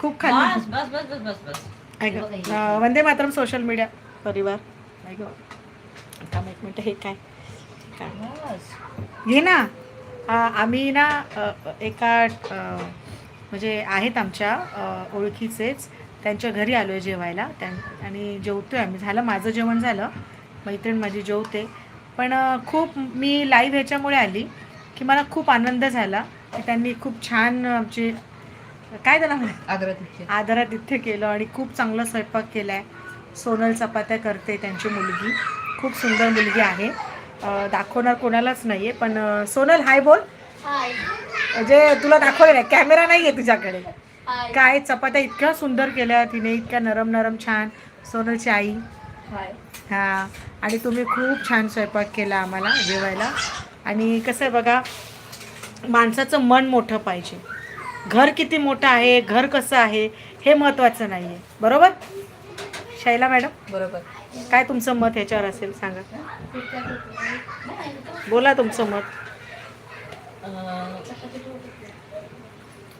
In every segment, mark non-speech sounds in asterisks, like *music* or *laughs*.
खूप खाल्लं. बस बस बस बस बस बस. ऐक अं, वंदे मातरम सोशल मीडिया परिवार. ऐक थांब एक मिनटं हे काय? काय? बस. घे ना. आ, आम्ही ना अ, एका अ, म्हणजे आहेत आमच्या अ, ओळखीचेच. त्यांच्या घरी आलो आहे जेवायला. त्यां आणि जेवतो आहे आम्ही. झालं माझं जेवण झालं. मैत्रीण माझी जेवते. पण अ, खूप मी लाईव्ह ह्याच्यामुळे आली की मला खूप आनंद झाला. की त्यांनी खूप छान आमची काय त्याला आग्रह आदरातिथ्य केलं आणि खूप चांगला स्वयंपाक केला आहे सोनल चपात्या करते त्यांची मुलगी. खूप सुंदर मुलगी आहे. दाखवणार कोणालाच नाही आहे पण सोनल हाय बोल. म्हणजे तुला दाखवले नाही कॅमेरा नाही आहे तुझ्याकडे काय चपात्या इतक्या सुंदर केल्या तिने इतक्या नरम नरम छान. सोनलची आई. हां. आणि तुम्ही खूप छान स्वयंपाक केला आम्हाला जेवायला. आणि कसं आहे बघा माणसाचं मन मोठं पाहिजे. घर किती मोठं आहे घर कसं आहे हे महत्त्वाचं नाही आहे बरोबर? शैला मॅडम? बरोबर. काय तुमचं मत ह्याच्यावर असेल सांगा. बोला तुमचं मत.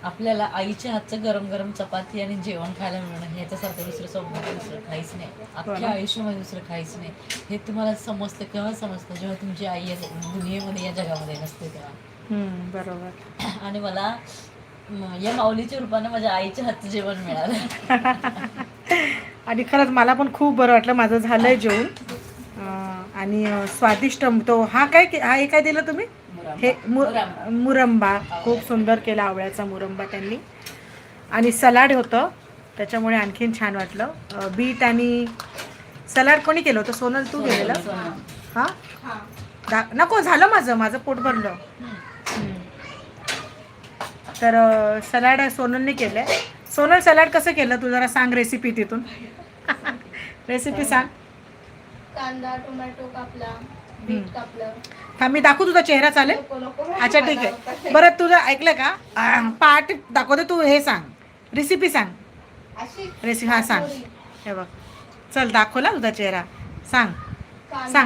आपल्याला आईच्या हातचं गरम गरम चपाती आणि जेवण खायला मिळणं ह्याच्यासारखं दुसरं सौभाग्य दुसरं काहीच नाही. अख्ख्या आयुष्यामध्ये दुसरं काहीच नाही. हे तुम्हाला समजतं केव्हा समजतं? जेव्हा तुमची आई या दुनियेमध्ये या जगामध्ये नसते तेव्हा. हम्म, बरोबर. आणि मला या माऊलीच्या रूपाने माझ्या आईच्या हातचं जेवण मिळालं. *laughs* आणि खरंच मला पण खूप बरं वाटलं माझं झालंय जेवण. आणि स्वादिष्ट तो हा काय के- हा हे काय दिलं तुम्ही? हे मुरंबा. खूप सुंदर केला आवळ्याचा मुरंबा त्यांनी. आणि सलाड होतं. त्याच्यामुळे आणखीन छान वाटलं. बीट आणि सलाड कोणी केलं होतं? सोनल तू केलेलं? हां? नको झालं माझं. माझं पोट भरलं. तर सलाड सोनलने केलं आहे सोनल सलाड कसं केलं? तू जरा सांग रेसिपी तिथून. *laughs* रेसिपी सांग. कांदा टोमॅटो कापला बीट कापलं. हा मी दाखवू तुझा चेहरा चालेल? अच्छा ठीक आहे. बरं तुझं ऐकलं का? पाठ दाखवते तू हे सांग. रेसिपी सांग. रेसिपी हा सांग. हे बघ. चल दाखवला तुझा चेहरा. सांग. कांदा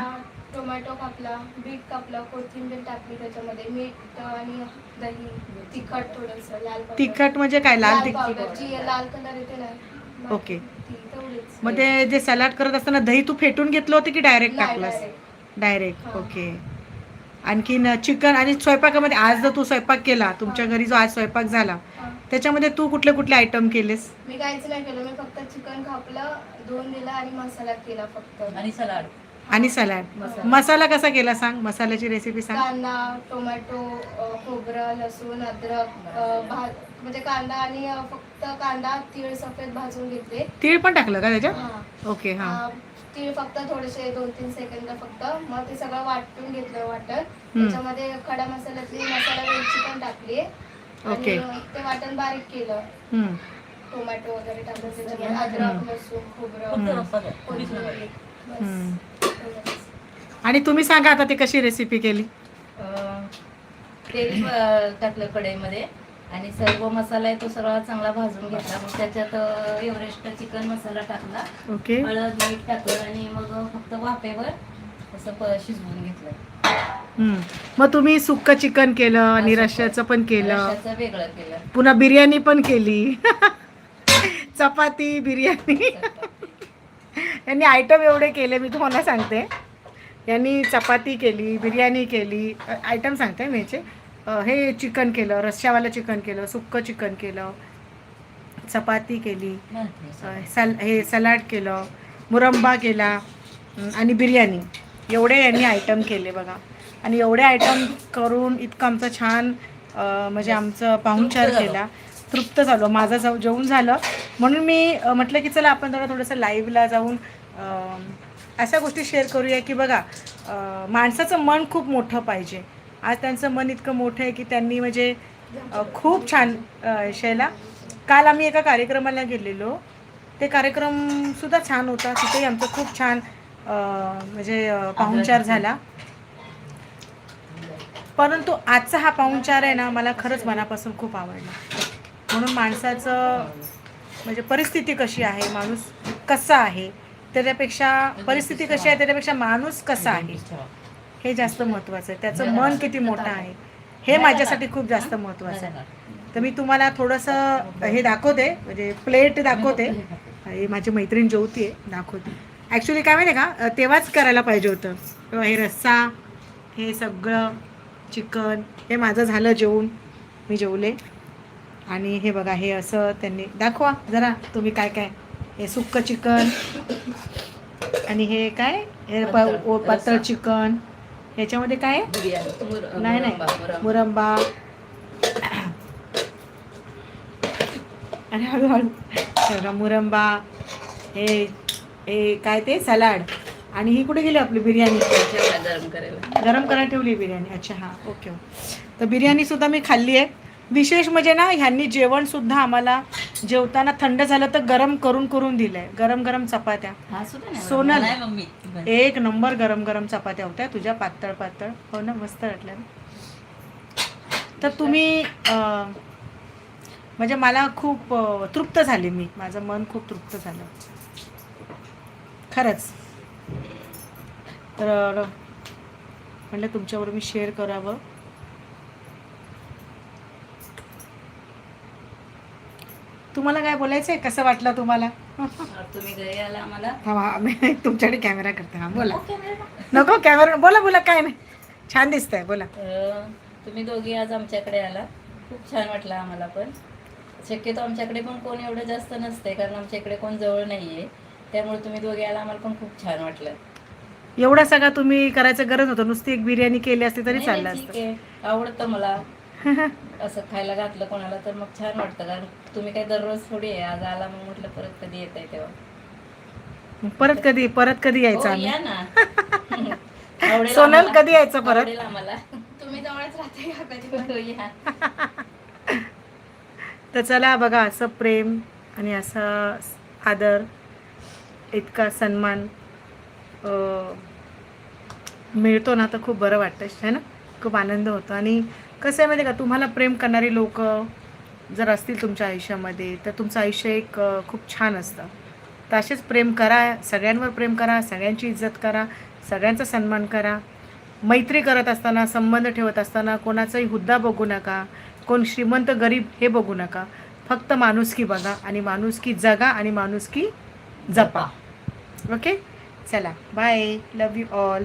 टोमॅटो कापला बीट कापला कोथिंबीर टाकली त्याच्यामध्ये मीठ आणि दही तिखट थोडस लाल powder. तिखट म्हणजे काय? लाल लाल तिखट. पावडर. जी लाल कलर येते ना. ती तेवढीच. मग ते जे सलाड करत असताना दही तू फेटून घेतलं होतं की डायरेक्ट नाही, टाकलंस? direct. डायरेक्ट हा. ओके. आणखीन चिकन आणि स्वयंपाकामध्ये आज जर तू स्वयंपाक केला तुमच्या घरी जो आज स्वयंपाक झाला हा. त्याच्यामध्ये तू कुठले कुठले आयटम केलेस? मी काहीच नाही केलं. मी फक्त चिकन कापलं धुवून दिलं आणि मसाला केला फक्त. आणि सलाड. आणि सलाड. मसाला. कसा केला सांग? मसाल्याची रेसिपी सांग. कांदा टोमॅटो खोबरं लसूण अद्रक भा म्हणजे कांदा आणि अ, फक्त कांदा तीळ सफेद भाजून घेतले. तीळ पण टाकलं का त्याच्यात? हा. ओके हा. अ, तीळ फक्त थोडेसे दोन तीन सेकंद फक्त. मग ते सगळं वाटून घेतलं वाटण. त्याच्यामध्ये खडा मसाल्यातली मसाला वेलची पण टाकली. ओके. आणि ते वाटण बारीक केलं. हम्म. टोमॅटो वगैरे टाकलं त्याच्यामध्ये अद्रक लसूण खोबरं मसाला कोथिंबीर. बस. आणि तुम्ही सांगा आता ती कशी रेसिपी केली? तेल टाकलं कढईमध्ये आणि सर्व मसाला आहे तो सगळा चांगला भाजून घेतला. मग त्याच्यात एव्हरेस्ट चिकन मसाला टाकला. ओके. हळद मीठ टाकलं आणि मग फक्त वाफेवर असं शिजवून घेतलं. मग तुम्ही सुक्क चिकन केलं आणि रश्श्याचं पण केलं. वेगळं केलं. पुन्हा बिर्याणी पण केली. *laughs* चपाती बिर्याणी. यांनी आयटम एवढे केले मी तुम्हाला सांगते. यांनी चपाती केली बिर्याणी केली आयटम सांगते मी याचे. हे चिकन केलं रश्श्यावालं चिकन केलं सुक्क चिकन केलं चपाती केली सल हे सलाड केलं मुरंबा केला आणि बिर्याणी. एवढे यांनी आयटम केले बघा. आणि एवढे आयटम करून इतकं आमचं छान म्हणजे आमचं पाहुणचार. केला. तृप्त झालो माझं जाऊ जेवून झालं. म्हणून मी म्हटलं की चला आपण जरा थोडंसं लाईव्हला जाऊन अशा गोष्टी शेअर करूया की बघा माणसाचं मन खूप मोठं पाहिजे. आज त्यांचं मन इतकं मोठं आहे की त्यांनी म्हणजे खूप छान शैला काल आम्ही एका कार्यक्रमाला गेलेलो. ते कार्यक्रमसुद्धा छान होता. तिथेही आमचं खूप छान म्हणजे पाहुणचार झाला. परंतु आजचा हा पाहुणचार आहे ना मला खरंच मनापासून खूप आवडला. म्हणून माणसाचं म्हणजे परिस्थिती कशी आहे माणूस कसा आहे त्याच्यापेक्षा परिस्थिती कशी आहे त्याच्यापेक्षा माणूस कसा आहे हे जास्त महत्त्वाचं आहे. त्याचं मन किती मोठं आहे हे माझ्यासाठी खूप जास्त महत्त्वाचं आहे. तर मी तुम्हाला थोडंसं हे दाखवते म्हणजे प्लेट दाखवते. हे माझी मैत्रीण जेवतीये दाखवते. ॲक्च्युली काय माहिती आहे का तेव्हाच करायला पाहिजे होतं. तेव्हा हे रस्सा हे सगळं चिकन हे माझं झालं जेवून. मी जेवले. आणि हे बघा हे असं त्यांनी दाखवा जरा तुम्ही काय काय. हे सुक्क चिकन. आणि हे काय? हे प- पातळ. चिकन. ह्याच्यामध्ये काय? नाही नाही. मुरंबा, आणि हळूहळू मुरंबा. हे हे काय ते? सलाड. आणि ही कुठे गेली आपली बिर्याणी? गरम करायला. गरम करायला ठेवली बिर्याणी. अच्छा हां ओके तर बिर्याणी सुद्धा मी खाल्ली आहे. विशेष म्हणजे ना ह्यांनी जेवण सुद्धा आम्हाला जेवताना थंड झालं तर गरम करून करून दिलंय. गरम गरम चपात्या. सोनल. एक नंबर गरम गरम चपात्या होत्या तुझ्या पातळ पातळ. हो ना मस्त वाटल्या तर तुम्ही अं, म्हणजे मला खूप अं, तृप्त झाले मी. माझं मन खूप तृप्त झालं. खरंच. तर म्हटलं तुमच्याबरोबर मी शेअर करावं. तुम्हाला काय बोलायचं आहे? कसं वाटलं तुम्हाला? तुम्ही घरी आला आम्हाला. हा मी तुमच्याकडे कॅमेरा करते. हा बोला. नको कॅमेरा बोला बोला काय नाही. छान दिसतंय बोला. तुम्ही दोघी आज आमच्याकडे आला. खूप छान वाटलं आम्हाला पण. शक्यतो आमच्याकडे पण कोण एवढं जास्त नसते कारण आमच्या इकडे कोण जवळ नाहीये. त्यामुळे तुम्ही दोघे आला आम्हाला पण खूप छान वाटलं. एवढा सगळा तुम्ही करायचं गरज होतं. नुसती एक बिर्याणी केली असती तरी नाही, चाललं नाही, असतं. आहे. आवडतं मला. *laughs* असं खायला घातलं कोणाला तर मग छान वाटतं कारण तुम्ही काही दररोज थोडी आहे आज आला मग म्हटलं परत कधी येत आहे तेव्हा. मग परत कधी परत कधी यायचं हो, आम्ही? या ना. *laughs* सोनल. कधी यायचं परत? आम्हाला. *laughs* तुम्ही जवळच राहते का कधी पण? हो, तर चला बघा असं प्रेम आणि असा आदर इतका सन्मान अं, मिळतो ना तर खूप बरं वाटतं है ना? खूप आनंद होतो. आणि कसं आहे माहिती आहे का? तुम्हाला प्रेम करणारी लोक जर असतील तुमच्या आयुष्यामध्ये तर तुमचं आयुष्य एक खूप छान असतं. तर असेच प्रेम करा सगळ्यांवर प्रेम करा सगळ्यांची इज्जत करा सगळ्यांचा सन्मान करा. मैत्री करत असताना संबंध ठेवत असताना कोणाचाही हुद्दा बघू नका कोण श्रीमंत गरीब हे बघू नका. फक्त माणुसकी बघा आणि माणुसकी जगा आणि माणुसकी जपा. ओके? चला बाय. Love you all